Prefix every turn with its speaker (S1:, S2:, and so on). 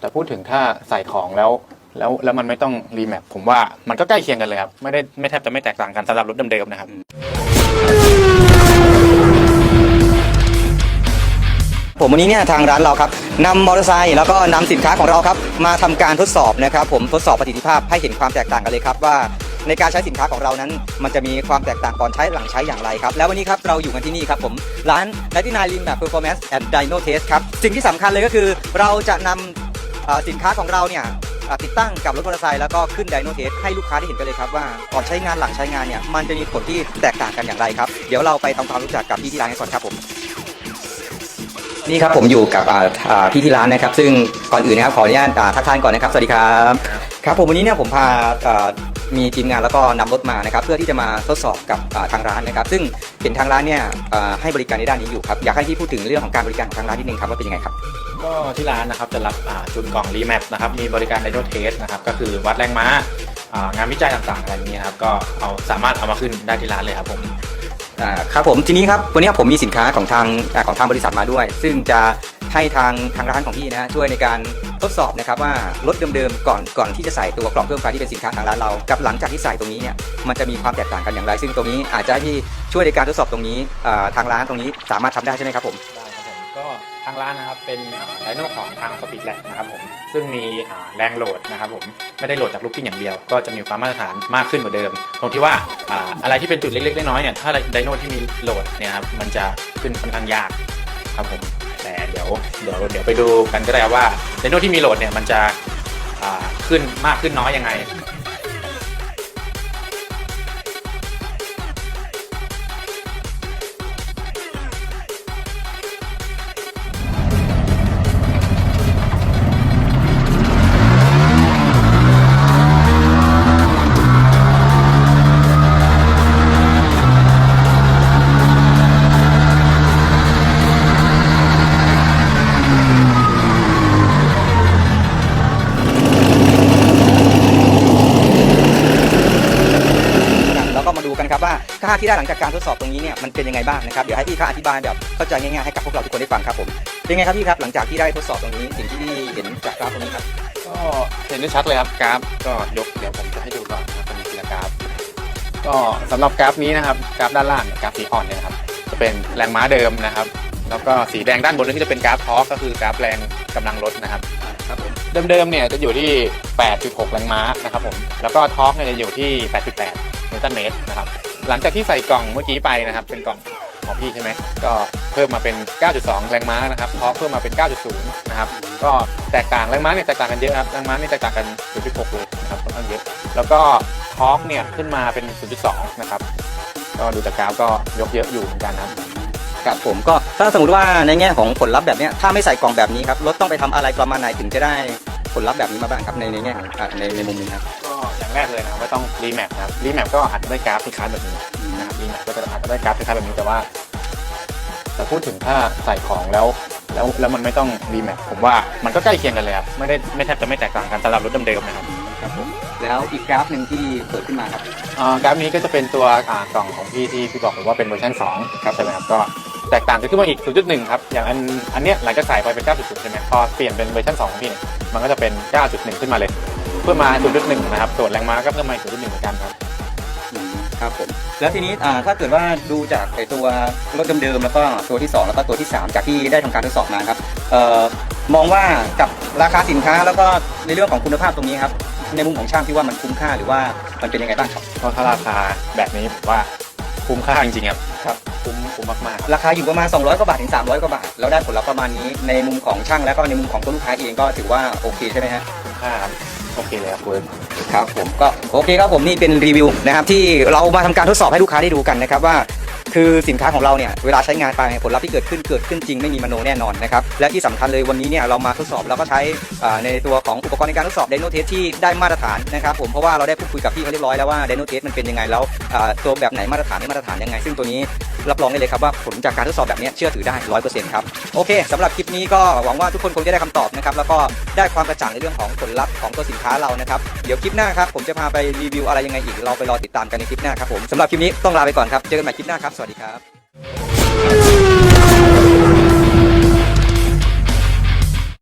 S1: แต่พูดถึงถ้าใส่ของแล้ว แล้วแล้วมันไม่ต้องรีแมปผมว่ามันก็ใกล้เคียงกันเลยครับ ไม่ได้ไม่แทบจะไม่แตกต่างกันสำหรับรถเดิมๆนะครับ
S2: ผมวันนี้เนี่ยทางร้านเราครับนำมอเตอร์ไซค์แล้วก็นำสินค้าของเราครับมาทำการทดสอบนะครับ ผมทดสอบประสิทธิภาพให้เห็นความแตกต่างกันเลยครับว่า ในการใช้สินค้าของเรานั้น มันจะมีความแตกต่างก่อนใช้หลังใช้อย่างไรครับ แล้ววันนี้ครับเราอยู่กันที่นี่ครับผมร้าน99 Lim Map Performance and Dyno Test ครับสิ่งที่สำคัญเลยก็คือเราจะนำเอ่อ สินค้าของเราเนี่ยติดตั้งกับรถมอเตอร์ไซค์แล้วก็ขึ้นไดโนเทสให้ลูกค้าได้เห็นกันเลยครับว่าก่อนใช้งานหลังใช้งานเนี่ยมันจะมีผลที่แตกต่างกันอย่างไรครับ เดี๋ยวเราไปทำความรู้จักกับพี่ที่ร้านกันก่อนครับผมนี่ครับผมอยู่กับพี่ที่ร้านนะครับ ซึ่งก่อนอื่นนะครับขออนุญาตทักทายก่อนนะครับสวัสดีครับครับผมวันนี้เนี่ยผมพามีทีมงานแล้วก็นำรถมานะครับ เพื่อที่จะมาทดสอบกับทางร้านนะครับ ซึ่งเห็นทางร้านเนี่ยให้บริการในด้านนี้อยู่ครับอยากให้พี่พูดถึงเรื่องของการบริการของทางร้านนิดนึงครับว่าเป็นยังไงครับ
S1: ก็ที่ร้านนะครับจะรับจุดกล่องรีแมปนะครับมีบริการไดโนเทสนะครับก็คือวัดแรงม้างานวิจัยต่างๆอะไรอย่างนี้ยครับก็เอาสามารถเอามาขึ้นได้ที่ร้านเลยครับผม
S2: ครับผมทีนี้ครับวันนี้ผมมีสินค้าของทางอของทางบริษัทมาด้วย ซึ่งจะให้ทางทางร้านของพี่นะฮะช่วยในการทดสอบนะครับว่ารถเดิมๆก่อนก่อนที่จะใส่ตัวกล่องเพิ่มไฟที่เป็นสินค้าทางร้านเรา กับหลังจากที่ใส่ตรงนี้เนี่ยมันจะมีความแตกต่างกันอย่างไร ซึ่งตรงนี้อาจจะให้พี่ช่วยในการทดสอบตรงนี้ทางร้านตรงนี้สามารถทำได้ใช่ไหมครับผม
S1: ได้ครับผม ก็ทางร้านนะครับเป็นไดโนของทางสปีดแลกนะครับผมซึ่งมีแรงโหลดนะครับผมไม่ได้โหลดจากลูกกิ้งอย่างเดียว ก็จะมีความมาตรฐานมากขึ้นกว่าเดิม ตรงที่ว่าอะไรที่เป็นจุดเล็กๆน้อยๆเนี่ยถ้าไดโนที่มีโหลดเนี่ยครับมันจะขึ้นค่อนข้างยากครับผมแต่เดี๋ยวเดี๋ยวเดี๋ยวไปดูกันก็ได้ว่าไดโนที่มีโหลดเนี่ยมันจะขึ้นมากขึ้นน้อยยังไง
S2: กันครับว่าค่าที่ได้หลังจากการทดสอบตรงนี้เนี่ยมันเป็นยังไงบ้างนะครับเดี๋ยวให้พี่เขาอธิบายแบบเข้าใจง่ายๆให้กับพวกเราทุกคนได้ฟังครับผมเป็นไงครับพี่ครับหลังจากที่ได้ทดสอบตรงนี้สิ่งที่พี่เห็นจากกราฟตรงนี้ครับ
S1: ก็เห็นได้ชัดเลยครับกราฟก็ยกเดี๋ยวผมจะให้ดูก่อนนะครับเป็นทีละกราฟก็สำหรับกราฟนี้นะครับกราฟด้านล่างนะกราฟสีอ่อนเนี่ยนะครับจะเป็นแรงม้าเดิมนะครับ แล้วก็สีแดงด้านบนนี่จะเป็นกราฟทอร์กก็คือกราฟแรงกำลังรถนะครับ
S2: ครับผม
S1: เดิมๆเนี่ยจะอยู่ที่ 8.6 แรงม้านะครับผม แล้วก็ทอร์กเนี่ยจะอยู่ที่ 8.8 นิวตันเมตรนะครับหลังจากที่ใส่กล่องเมื่อกี้ไปนะครับ เป็นกล่องของพี่ใช่ไหมก็เพิ่มมาเป็น 9.2 แรงม้านะครับทอร์กเพิ่มมาเป็น 9.0 นะครับ ก็แตกต่างแรงม้าเนี่ยแตกต่างกันเยอะครับแรงม้าเนี่ยแตกต่างกัน 0.6 เลยนะครับค่อนข้างเยอะแล้วก็ทอร์กเนี่ยขึ้นมาเป็น 0.2 นะครับ ก็ดูจากกราฟก็ยกเยอะอยู่เหมือนกันนะครับ
S2: ครับผมก็ถ้าสมมติว่าในแง่ของผลลัพธ์แบบนี้ถ้าไม่ใส่กล่องแบบนี้ครับรถต้องไปทำอะไรประมาณไหนถึงจะได้ ผลลัพธ์แบบนี้มาบ้างครับในในแง่ของอะในในมุมนี้ครับ
S1: ก็อย่างแรกเลยนะครับว่าต้องรีแมปนะครับรีแมปก็อาจจะได้กราฟคล้ายๆแบบนี้นะครับรีแมปก็จะอาจจะได้กราฟคล้ายๆแบบนี้แต่ว่าแต่พูดถึงถ้าใส่ของแล้ว แล้วแล้วมันไม่ต้องรีแมปผมว่ามันก็ใกล้เคียงกันเลยครับไม่ได้ไม่แทบจะไม่แตกต่างกันสำหรับรถเดิมๆนะครับ
S2: ครับผมแล้วอีกกราฟหนึ่งที่เปิดขึ้นมาครับ
S1: อ่ากราฟนี้ก็จะเป็นตัวอ่ากล่องของพี่ที่พี่บอกผมว่าเป็นเวอร์ชัน2ครับใช่ไหมครับก็แตกต่างกันขึ้นมาอีก 0.1 ครับ อย่างอันอันเนี้ยหลังจากใส่ไปเป็น 9.0 ใช่ไหมพอเปลี่ยนเป็นเวอร์ชัน2ของพี่เนี่ย มันก็จะเป็น 9.1 ขึ้นมาเลย เพิ่มมา 0.1 นะครับ ส่วนแรงม้าก็เพิ่มมาอีก0.1เหมือนกันครับ
S2: ครับผมแล้วทีนี้อ่าถ้าเกิดว่าดูจากไอตัวรถเดิมๆแล้วก็ตัวที่ 2 แล้วก็ตัวที่ 3 จากที่ได้ทำการทดสอบมาครับเอ่อมองว่ากับราคาสินค้าแล้วก็ในเรื่องของคุณภาพตรงนี้ครับในมุมของช่างที่ว่ามันคุ้มค่าหรือว่ามันเป็นยังไงบ้างครับ
S1: เพราะถ้าราคาแบบนี้ผมว่าคุ้มค่าจริงๆครับ ครับ คุ้มคุ้มมากๆครับ
S2: ราคาอยู่ประมาณ 200 กว่าบาทถึง 300 กว่าบาท แล้วได้ผลลัพธ์ประมาณนี้ ในมุมของช่างแล้วก็ในมุมของตัวลูกค้าเองก็ถือว่าโอเคใช่ไหมฮะ
S1: คุ้มค่าครับโอเคเลยครับคุณ
S2: ครับผมก็โอเคครับผมนี่เป็นรีวิวนะครับที่เรามาทำการทดสอบให้ลูกค้าได้ดูกันนะครับว่า คือสินค้าของเราเนี่ยเวลาใช้งานไปผลลัพธ์ที่เกิดขึ้นเกิดขึ้นจริงไม่มีมโนแน่นอนนะครับและที่สำคัญเลยวันนี้เนี่ยเรามาทดสอบแล้วก็ใช้อ่าในตัวของอุปกรณ์ในการทดสอบไดโนเทสที่ได้มาตรฐานนะครับผมเพราะว่าเราได้พูดคุยกับพี่เขาเรียบร้อยแล้วว่าไดโนเทสมันเป็นยังไงแล้วอ่าตัวแบบไหนมาตรฐานไม่มาตรฐานยังไง ซึ่งตัวนี้รับรองได้เลยครับว่าผลจากการทดสอบแบบนี้เชื่อถือได้ร้อยเปอร์เซ็นต์ครับโอเคสำหรับคลิปนี้ก็หวังว่าทุกคนคงจะได้คำตอบนะครับแล้วก็ได้ความกระจ่างในเรื่องของผลลัพธ์ของตัวสินค้าเรานะครับเดี๋ยวคลิปหน้าครับผมจะพาไปรีวิวอะไรยังไงอีกเราไปรอติดตามกันในคลิปหน้าครับผมสำหรับคลิปนี้ต้องลาไปก่อนครับเจอกันใหม่คลิปหน้าครับสวัสดีครับ